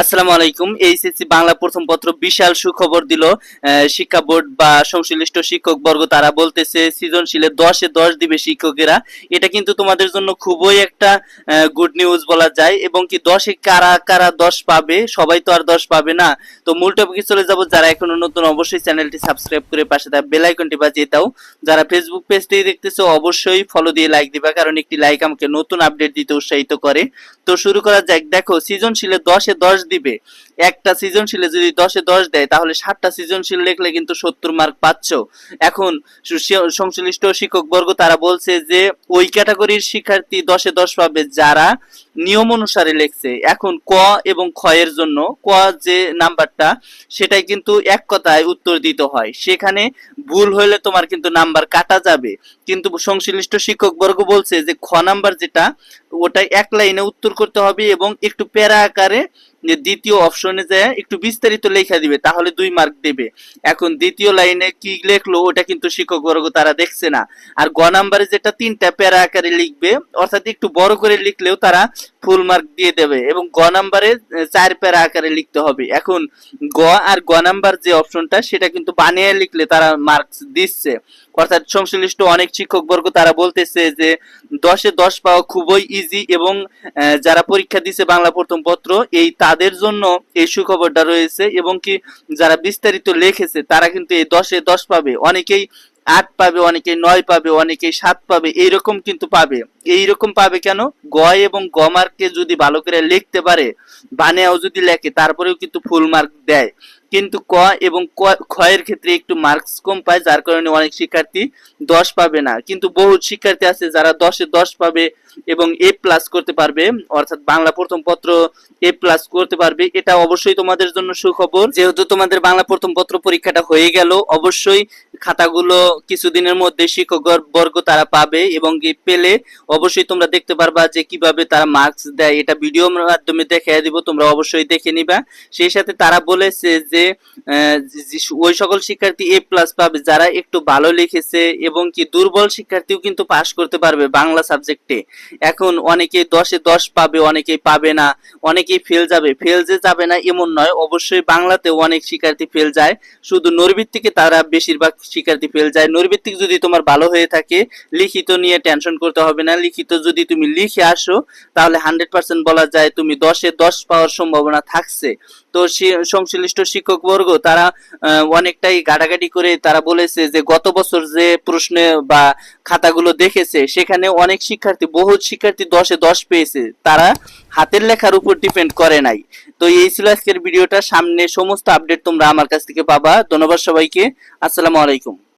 আসসালামু আলাইকুম। এইচএসসি বাংলা প্রথম পত্র বিশাল সুখবর দিল। শিক্ষা বোর্ড বা সংশ্লিষ্ট শিক্ষক বর্গ, তারা বলতেছে সৃজনশীলে দশে দশ দিবে শিক্ষকেরা। এটা কিন্তু তোমাদের জন্য খুবই একটা গুড নিউজ বলা যায়। এবং কি দশে কারা কারা দশ পাবে? সবাই তো আর দশ পাবে না। তো মূল টপিকে চলে যাব। যারা এখনও নতুন, অবশ্যই চ্যানেলটি সাবস্ক্রাইব করে পাশে থাকা বেল আইকনটি বাজিয়ে দাও। যারা ফেসবুক পেজটি দেখতেছো, অবশ্যই ফলো দিয়ে লাইক দিবা। কারণ একটি লাইক আমাকে নতুন আপডেট দিতে উৎসাহিত করে। তো শুরু করা যাক। দেখো, সৃজনশীলে দশে দশ দিবে। একটা সৃজনশীলে যদি দশে দশ দেয়, তাহলে সাতটা সৃজনশীল লিখলে কিন্তু সত্তর মার্ক পাচ্ছ। এখন সংশ্লিষ্ট শিক্ষকবর্গ তারা বলছে যে, ওই ক্যাটাগরির শিক্ষার্থী দশে দশ পাবে যারা নিয়ম অনুসারে লিখছে, এখন ক এবং খ এর জন্য, ক যে নাম্বারটা, সেটাই কিন্তু এক কথায় উত্তর দিতে হয়। সেখানে ভুল হলে তোমার কিন্তু নাম্বার কাটা যাবে। কিন্তু সংশ্লিষ্ট শিক্ষক বর্গ বলছে যে, খ নাম্বার যেটা ওটা এক লাইনে উত্তর করতে হবে এবং একটু প্যারা আকারে দ্বিতীয় অপশনে যায় একটু বিস্তারিত লেখা দিবে, তাহলে দুই মার্ক দেবে। এখন দ্বিতীয় লাইনে কি লেখলো, ওটা কিন্তু শিক্ষক বর্গ তারা দেখছে না। আর গ নাম্বারে যেটা তিনটা প্যারা আকারে লিখবে, অর্থাৎ একটু বড় করে লিখলেও তারা ফুল মার্ক দিয়ে দেবে এবং গ নাম্বারে চার প্যারা আকারে লিখতে হবে। এখন গ আর গ নাম্বার যে অপশনটা সেটা কিন্তু বানিয়ে লিখলে তারা মার্কস দিচ্ছে। অর্থাৎ সংশ্লিষ্ট অনেক শিক্ষক বর্গ তারা বলতেছে যে, দশে দশ পাওয়া খুবই ইজি এবং যারা পরীক্ষা দিছে বাংলা প্রথম পত্র, এই তাদের জন্য এই সুখবরটা রয়েছে এবং কি যারা বিস্তারিত লিখেছে, তারা কিন্তু এই দশে দশ পাবে। অনেকেই আট পাবে, অনেকে নয় পাবে, অনেকে সাত পাবে, এইরকম কিন্তু পাবে। এইরকম পাবে কেন? গ এবং গ মার্কে যদি ভালো করে লিখতে পারে বানিয়াও যদি লেখে, তারপরেও কিন্তু ফুল মার্ক দেয়। কিন্তু ক এবং ক- খ ক্ষেত্রে একটু মার্কস কম পায়, যার কারণে অনেক শিক্ষার্থী দশ পাবে না। কিন্তু বহু শিক্ষার্থী আছে যারা দশে দশ পাবে এবং এ প্লাস করতে পারবে, অর্থাৎ বাংলা প্রথম পত্র এ প্লাস করতে পারবে। এটা অবশ্যই তোমাদের জন্য সুখবর। যেহেতু তোমাদের বাংলা প্রথম পত্র পরীক্ষাটা হয়ে গেল, অবশ্যই খাতাগুলো কিছুদিনের মধ্যে শিক্ষক বর্গ তারা পাবে এবং পেলে অবশ্যই তোমরা দেখতে পারবা যে কীভাবে তারা মার্কস দেয়। এটা ভিডিওর মাধ্যমে দেখিয়ে দিব, তোমরা অবশ্যই দেখে নিবা। সেই সাথে তারা বলেছে যে ওই সকল শিক্ষার্থী এ প্লাস পাবে, যারা একটু ভালো লিখেছে এবং কি দুর্বল শিক্ষার্থীও কিন্তু পাশ করতে পারবে বাংলা সাবজেক্টে এখন অনেকে দশে দশ পাবে, অনেকেই পাবে না, অনেকেই ফেল যাবে। ফেল যে যাবে না এমন নয়, অবশ্যই বাংলাতেও অনেক শিক্ষার্থী ফেল যায়। শুধু নৈর্ভিত্তিকে তারা বেশিরভাগ শিক্ষার্থী ফেল যায়। নৈর্ভিত্তিক যদি তোমার ভালো হয়ে থাকে, লিখিত নিয়ে টেনশন করতে হবে না। লিখিত যদি তুমি লিখে আসো, তাহলে হান্ড্রেড পার্সেন্ট বলা যায় তুমি দশে দশ পাওয়ার সম্ভাবনা থাকছে। তো সংশ্লিষ্ট শিক্ষক বর্গ, তারা অনেকটাই গাটাগাটি করে তারা বলেছে যে, গত বছর যে প্রশ্নে বা খাতাগুলো দেখেছে, সেখানে অনেক শিক্ষার্থী বহু শিক্ষার্থী দশে দশ পেয়েছে। তারা হাতের লেখার উপর ডিপেন্ড করে নাই। তো এই ছিল আজকের ভিডিওটা। সামনে সমস্ত আপডেট তোমরা আমার কাছ থেকে পাবা। ধন্যবাদ সবাইকে। আসসালামু আলাইকুম